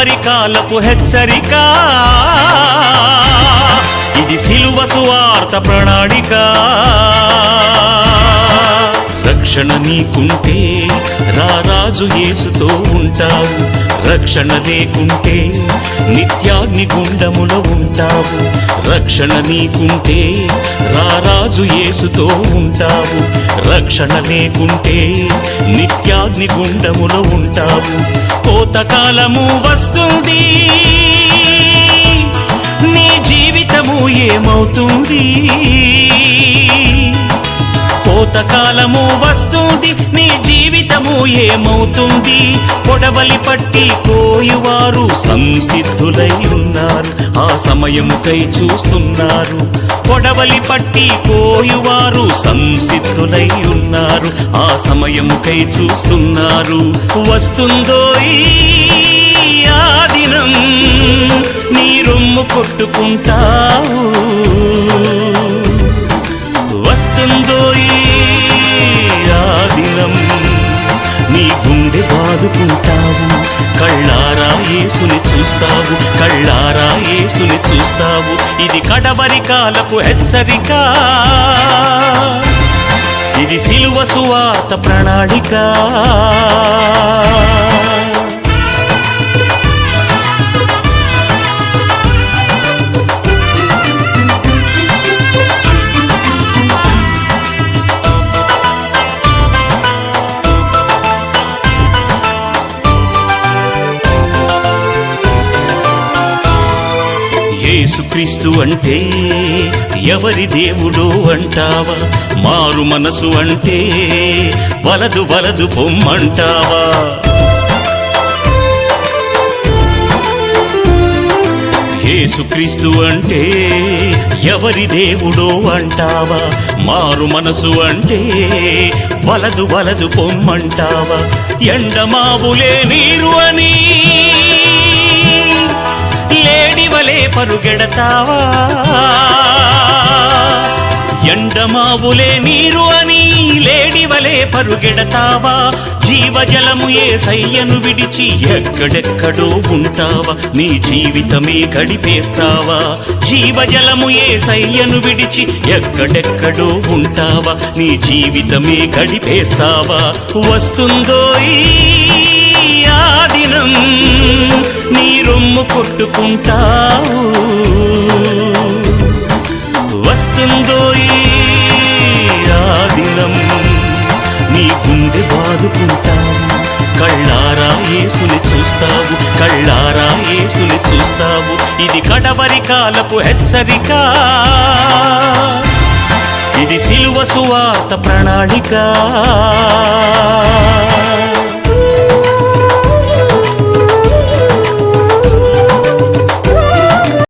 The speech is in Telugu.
కడవరి హెచ్చరిక. ఇది సిలువ సువార్త ప్రణాళిక. రక్షణ నీకుంటే రారాజు యేసుతో ఉంటావు. రక్షణ లేకుంటే నిత్యాగ్ని గుండముల ఉంటావు. రక్షణ నీకుంటే రారాజు యేసుతో ఉంటావు. రక్షణ లేకుంటే నిత్యాగ్ని గుండములో ఉంటావు. కోతకాలము వస్తుంది కోతకాలము వస్తుంది నీ జీవితము ఏమవుతుంది? పొడవలి పట్టి కోయువారు సంసిద్ధులై ఉన్నారు ఆ సమయముకై చూస్తున్నారు. పొడవలి పట్టి కోయువారు సంసిద్ధులై ఉన్నారు ఆ సమయముకై చూస్తున్నారు. వస్తుందో ఆ దినం నీ రొమ్ము కొట్టుకుంటావు. చదువుకుంటావు? కళ్ళారా ఏసుని చూస్తావు కళ్ళారా ఏసుని చూస్తావు. ఇది కడవరి కాలపు హెచ్చరిక. ఇది సిలువ సువాత ప్రణాళిక. యేసుక్రీస్తు అంటే ఎవరి దేవుడు అంటావా? మారు మనసు అంటే వలదు వలదు పొమ్మంటావా యేసుక్రీస్తు అంటే ఎవరి దేవుడో అంటావా? మారు మనసు అంటే వలదు వలదు పొమ్మంటావా ఎండమావులే నీరు అని పరుగెడతావా? ఎండమావులే నీరు అని లేడివలే పరుగెడతావా? జీవజలము ఏ సయ్యను విడిచి ఎక్కడెక్కడో ఉంటావా? నీ జీవితమే గడిపేస్తావా? జీవజలము ఏ సయ్యను విడిచి ఎక్కడెక్కడో ఉంటావా? నీ జీవితమే గడిపేస్తావా? వస్తుందో ఈ ఆ దినం నీ రొమ్ము కొట్టుకుంటావు. వస్తుందో ఈ ఆ నీ గుండె బాదుకుంటావు కళ్ళారా ఏసుని చూస్తావు కళ్ళారా ఏసుని చూస్తావు. ఇది కడవరి కాలపు హెచ్చరిక. ఇది సిలువ సువాత ప్రణాళిక.